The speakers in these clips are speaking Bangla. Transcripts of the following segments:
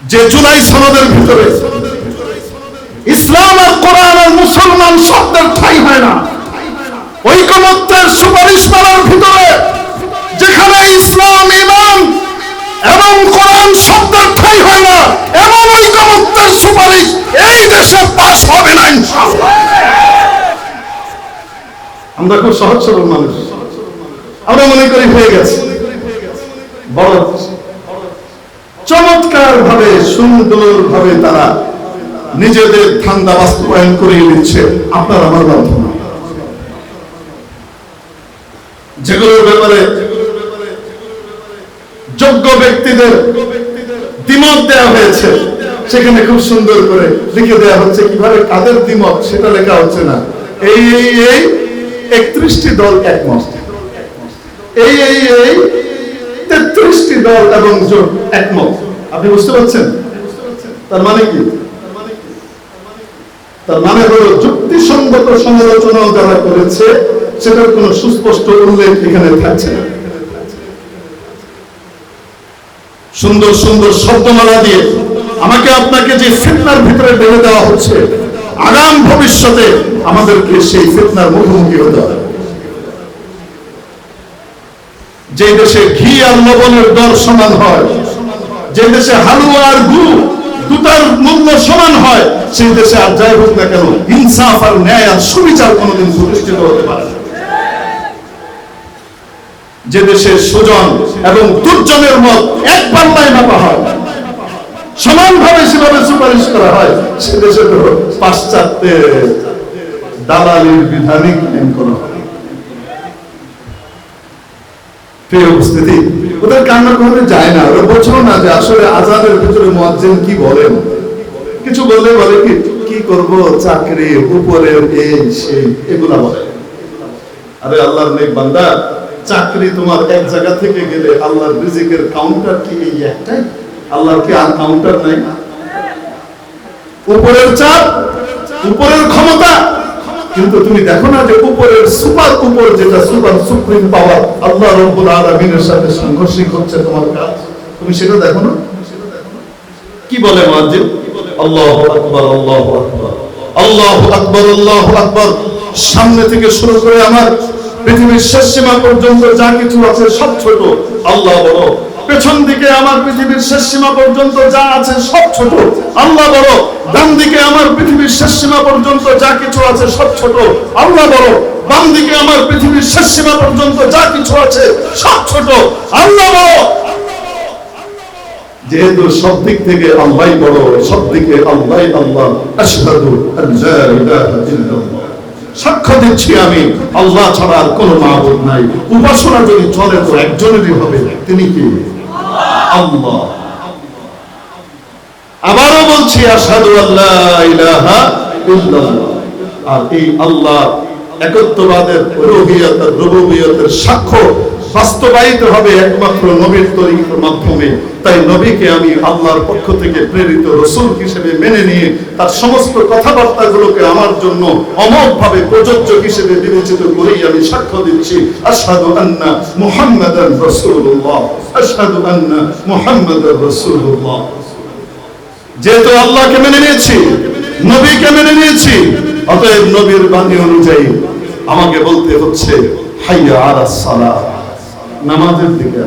যে জুলাই সনদের ভিতরে। ইসলাম আর কোরআন আর মুসলমান শব্দের ঠাই হয় না। ঐকমত্যের সুপারিশ করার ভিতরে যেখানে ইসলাম ইমান এবং কোরআন শব্দের ঠাই হয় না, এমন ঐকমত্যের সুপারিশ এই দেশে পাশ হবে না আমরা খুব সহজ সরল মানুষ। আমরা মনে করি হয়ে গেছে। বড় চমৎকার ভাবে সুন্দর ভাবে তারা নিজেদের ধান্দা বাস্তবায়ন করে নিচ্ছে। আপনার আমার মাধ্যমে। যেগুলোর ব্যাপারে যোগ্য ব্যক্তিদের দ্বিমত দেওয়া হয়েছে, সেখানে খুব সুন্দর করে লিখে দেওয়া হচ্ছে, কীভাবে কাদের দ্বিমত সেটা লেখা হচ্ছে না। এই এই এই একত্রিশটি দল একমত। এই এই এই তেত্রিশটি দল এবং জোট একমত। আপনি বুঝতে পারছেন? তার মানে কি? তার মানে হলো যুক্তিসঙ্গত সমালোচনা যারা করেছে, সেটার কোনো সুস্পষ্ট উল্লেখ এখানে থাকছে না। সুন্দর সুন্দর শব্দমালা দিয়ে আমাকে আপনাকে যে ফিতনার ভিতরে ঢেলে দেওয়া হচ্ছে, আগাম ভবিষ্যতে আমাদেরকে সেই ফিতনার মুখোমুখি হতে হবে। যে দেশে ঘি আর লবণের দর সমান হয়, যে দেশে হালুয়া আর গুড় দুটার মূল্য সমান হয় দেশে আর যাই হোক না কেন, ইনসাফ আর ন্যায় আর সুবিচার কোনোদিন প্রতিষ্ঠিত হতে পারে যে সুজন এবং দুর্জনের মত এক পাল্লায় মাপা হয়, সমানভাবে সেভাবে সুপারিশ করা হয়, সে দেশে তো পাশ্চাত্যের দালালির বিধানিক হয়। প্রিয় উপস্থিতি। ওদের কান্না যায় না। ওরা বোঝো না যে আসলে ভিতরে কি বলেন? কিছু বললে বলে কি কি করব? চাকরি, উপরের এই সেই বলে। আরে আল্লাহর নেক বান্দা, চাকরি তোমার এক জায়গা থেকে গেলে আল্লাহর রিজিকের কাউন্টার কি এই একটাই? আল্লাহর কি আর কাউন্টার নাই? উপরের চাপ, উপরের ক্ষমতা। কিন্তু তুমি দেখো না যে উপরের সুপার, উপর যেটা সুপার, সুপ্রিম পাওয়ার আল্লাহ রব্বুল আলামিনের সাথে সাংঘর্ষিক হচ্ছে তোমার কাজ। তুমি সেটা দেখো না? কি বলে মুয়াজ্জিন? আল্লাহু আকবার আল্লাহু আকবার আল্লাহু আকবার আল্লাহু আকবার। সামনে থেকে শুরু করে আমার পৃথিবীর শেষ সীমা পর্যন্ত যা কিছু আছে সব ছোট। আল্লাহ বড় পেছন দিকে আমার পৃথিবীর শেষ সীমা পর্যন্ত যা আছে সব ছোট। আল্লাহ বড় ডান দিকে আমার পৃথিবীর শেষ সীমা পর্যন্ত যা কিছু আছে সব ছোট। আল্লাহ বড় বাম দিকে আমার পৃথিবীর শেষ সীমা পর্যন্ত যা কিছু আছে, সব ছোট। আল্লাহ যেহেতু সব দিক থেকে আল্লাহ বড়, সব দিকে আল্লাহ আল্লাহ সাক্ষ্য দিচ্ছি আমি, আল্লাহ ছাড়া আর কোনো নাই। উপাসনা যদি চলে তো একজনেরই হবে, তিনি কি? আল্লাহ। আবারও বলছি, আশহাদু আল্লা ইলাহা ইল্লাল্লাহ। আর এই আল্লাহ একত্ববাদের রুহিয়তের রুবুবিয়তের সাক্ষ্য বাস্তবায়িত হবে একমাত্র নবীর তরিকার মাধ্যমে। তাই নবীকে আমি আল্লাহর পক্ষ থেকে প্রেরিত রসুল হিসেবে মেনে নিয়ে তার সমস্ত কথাবার্তাগুলোকে আমার জন্য অমোঘভাবে প্রযোজ্য হিসেবে বিবেচিত করেই আমি সাক্ষ্য দিচ্ছি। আশহাদু আন্না মুহাম্মাদান রাসূলুল্লাহ। আশহাদু আন্না মুহাম্মাদান রাসূলুল্লাহ। যেহেতু আল্লাহকে মেনে নিয়েছি, নবীকে মেনে নিয়েছি অতএব নবীর বাণী অনুযায়ী আমাকে বলতে হচ্ছে, হাইয়া আলা সালাহ, নামাজের দিকে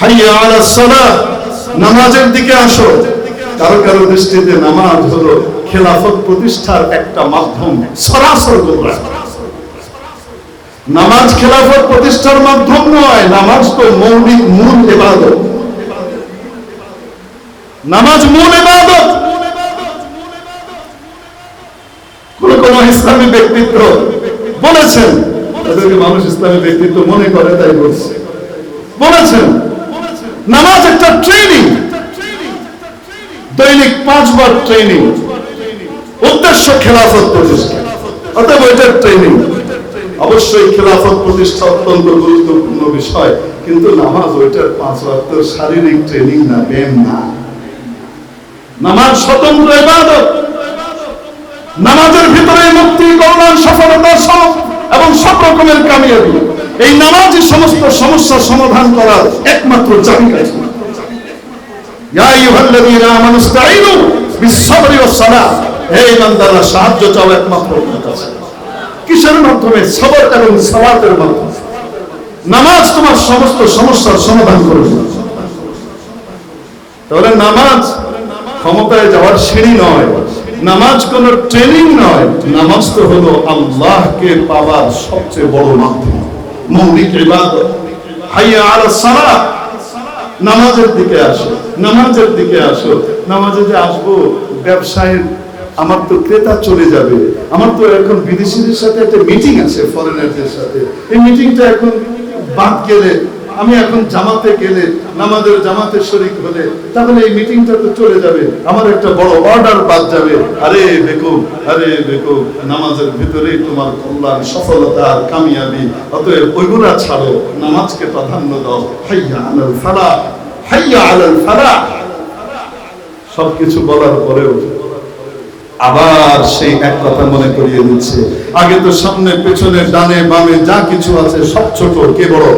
হাইয়া আলা সালাহ, নামাজের দিকে আসো। কারও কারও দৃষ্টিতে নামাজ হলো খেলাফত প্রতিষ্ঠার একটা মাধ্যম, সরাসরি নামাজ খেলাফত প্রতিষ্ঠার মাধ্যম নয়, নামাজ তো মৌলিক মূল ইবাদত। নামাজ মূল ইবাদত কোন কোন ইসলামী ব্যক্তিত্ব। বলেছেন। তাদেরকে মানুষ ইসলামী ব্যক্তিত্ব মনে করে, তাই বলছে। বলেছেন। নামাজ একটা ট্রেনিং দৈনিক পাঁচবার ট্রেনিং উদ্দেশ্য খেলাফত প্রতিষ্ঠা। ট্রেনিং অবশ্যই খেলাফত প্রতিষ্ঠা অত্যন্ত গুরুত্বপূর্ণ বিষয়। কিন্তু নামাজ ওইটার পাঁচ শারীরিক ট্রেনিং না, ব্যায়াম না। নামাজ স্বতন্ত্র ইবাদত। নামাজের ভিতরে মুক্তি, কল্যাণ, সফলতা সব এবং সব রকমের কামিয়াবি। এই নামাজই সমস্ত সমস্যার সমাধান করার একমাত্র সাহায্য একমাত্র কিসের মাধ্যমে? এবং মাধ্যমে। নামাজ তোমার সমস্ত সমস্যার সমাধান তাহলে নামাজ ক্ষমতায় যাওয়ার সিঁড়ি নয়। নামাজ কোন ট্রেনিং নয়, নামাজ তো হলো আল্লাহকে পাওয়ার সবচেয়ে বড় মাধ্যম। মৌলিক নামাজের দিকে আসো, নামাজের দিকে আসো। নামাজে যে আসব, ব্যবসায়ের, আমার তো ক্রেতা চলে যাবে। আমার তো এখন বিদেশিদের সাথে একটা মিটিং আছে ফরেনারদের সাথে। এই মিটিংটা এখন বাদ গেলে আমি এখন জামাতে গেলে, নামাজের জামাতে শরিক হলে, তাহলে এই মিটিংটা তো চলে যাবে। আমার একটা বড় অর্ডার বাদ যাবে। আরে বেকুব আরে বেকুব নামাজের ভিতরেই তোমার কল্যাণ, সফলতা আর কামিয়াবি। অতএব ওইগুলা ছাড়ো, নামাজকে প্রাধান্য দাও। হাইয়া আলাল ফালা, হাইয়া আলাল ফালা। সবকিছু বলার পরেও আবার সেই এক কথা মনে করিয়ে দিচ্ছে। আগে তো সামনে, পেছনে, ডানে, বামে যা কিছু আছে, সব ছোট, কে বড়?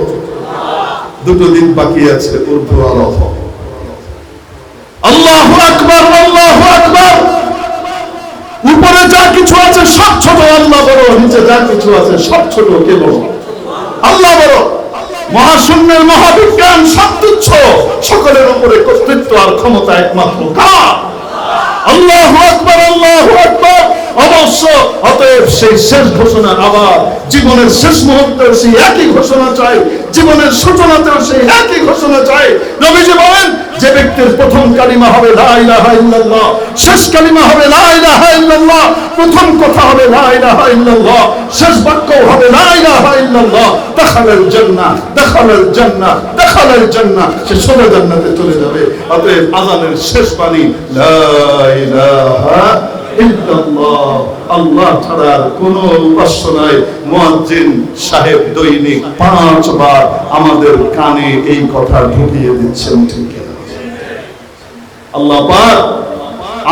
দুটো দিন বাকি আছে ঊর্ধ্ব আর অধ আল্লাহু আকবার আল্লাহু আকবার। উপরে যা কিছু আছে, সব ছোট। আল্লাহ বড় নিচে যা কিছু আছে, সব ছোট, কে বড় আল্লাহ বড় মহাশূন্যের মহাবিজ্ঞান সব তুচ্ছ। সকলের উপরে কর্তৃত্ব আর ক্ষমতা একমাত্র কার? আল্লাহু আকবার আল্লাহু আকবার। অবশ্য অতএব সেই শেষ ঘোষণা আবার জীবনের শেষ মুহূর্তেও সেই একই ঘোষণা চাই জীবনের সূচনাতেও সেই একই ঘোষণা চাই নবীজি বলেন, যে ব্যক্তির প্রথম কালিমা হবে লা ইলাহা ইল্লাল্লাহ, শেষ কালিমা হবে লা ইলাহা ইল্লাল্লাহ, প্রথম কথা হবে লা ইলাহা ইল্লাল্লাহ, শেষ বাক্য হবে লা ইলাহা ইল্লাল্লাহ। জান্নাহ জান্নাহ জান্নাহ। সে জান্নাতে চলে যাবে। অতএব আজানের শেষ বাণী, লা ইলাহা আল্লাহ আর সাহেব দৈনিক পাঁচবার আমাদের কানে এই কথা ঢুকিয়ে দিচ্ছেন, ঠিক আল্লাহ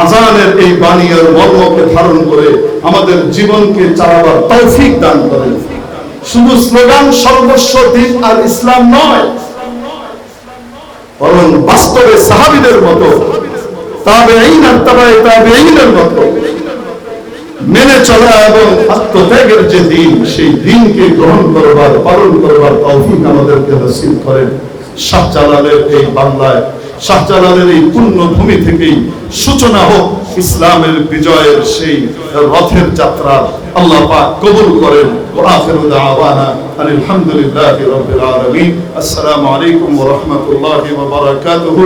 আজানের এই বাণীর মর্মকে ধারণ করে আমাদের জীবনকে চালাবার তৌফিক দান করেন। শুধু স্লোগান, সর্বস্ব দিন আর ইসলাম নয়, বরং বাস্তবে সাহাবিদের মতো তবে এই না তবে তবে মতো। মেনে চলা এবং আত্মত্যাগের যে দিন, সেই দিনকে গ্রহণ করবার, পালন করবার তৌফিক আমাদেরকে নসিব করেন। এই বাংলায় এই থেকেই সূচনা হোক ইসলামের বিজয়ের সেই রথের যাত্রা। আল্লাহ পাক কবুল করেন। দাওয়ানা আলহামদুলিল্লাহি রাব্বিল আলামিন। আসসালামু আলাইকুম ওয়া রাহমাতুল্লাহি ওয়া বারাকাতুহু।